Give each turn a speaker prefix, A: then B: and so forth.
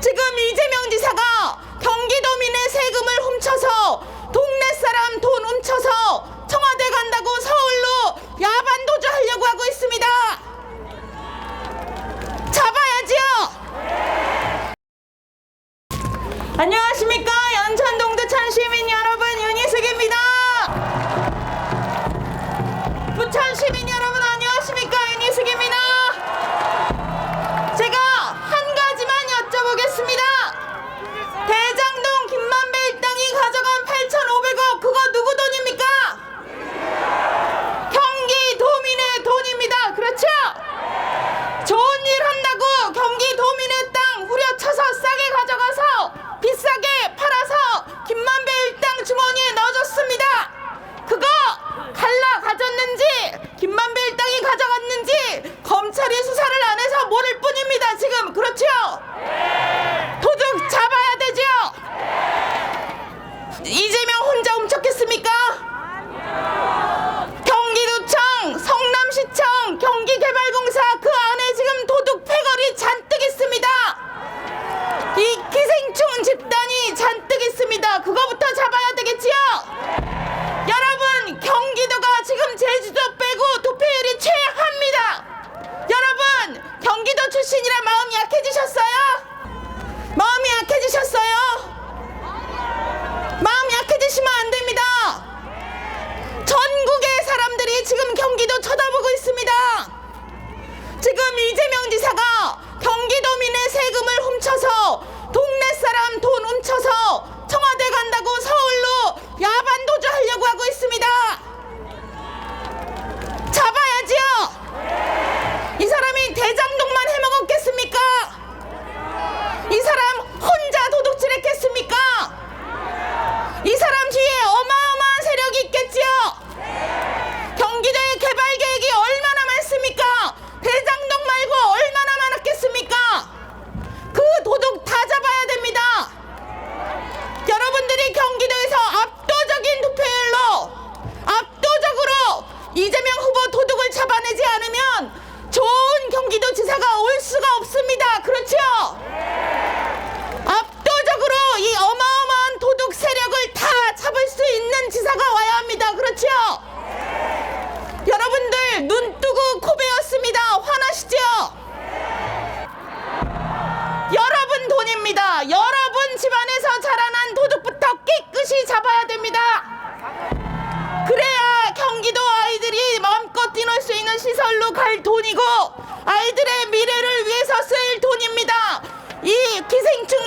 A: 지금 이재명 지사가 그렇죠? 도둑 잡아야 되죠? 이재명 혼자 훔쳤겠습니까? 경기도청, 성남시청, 경기개발공사 그 안에 지금 도둑 패거리 잔뜩 있습니다. 이 기생충 집단이 잔뜩 있습니다. 그거부터 잡아야 되겠지요? 여러분, 경기도가 지금 제주도 빼고 도피율이 최악합니다. 여러분, 경기도 출신이라 마음이 약해지셨어요? 마음이 약해지셨어요? 마음 약해지시면 안 됩니다. 전국의 사람들이 지금 경기도 쳐다보고 있습니다. 지금 이재명 지사가 경기도민의 세금을 훔쳐서 동네 사람 돈 훔쳐서 청와대 간다고 서울로 야반 도주하려고 하고 있습니다. 잡아야지요. 이 사람이 대장동만 해먹었겠습니까? 이 사람 혼자 도둑질했겠습니까? 이 사람 뒤에 어마어마한 세력이 있겠지요. 경기도의 개발 계획이 얼마나 많습니까? 대장동 말고 얼마나 많았겠습니까? 그 도둑 다 잡아야 됩니다. 여러분들이 경기도에서 압도적인 투표율로 압도적으로 이재명 후보 도둑을 잡아내지 않으면 경기도 지사가 올 수가 없습니다. 그렇죠? 압도적으로 이 어마어마한 도둑 세력을 다 잡을 수 있는 지사가 와야 합니다. 그렇죠? 여러분들 눈 뜨고 코 베었습니다. 화나시죠? 여러분 돈입니다. 여러분 집안에서 자라난 도둑부터 깨끗이 잡아야 됩니다. 시설로 갈 돈이고 아이들의 미래를 위해서 쓰일 돈입니다. 이 기생충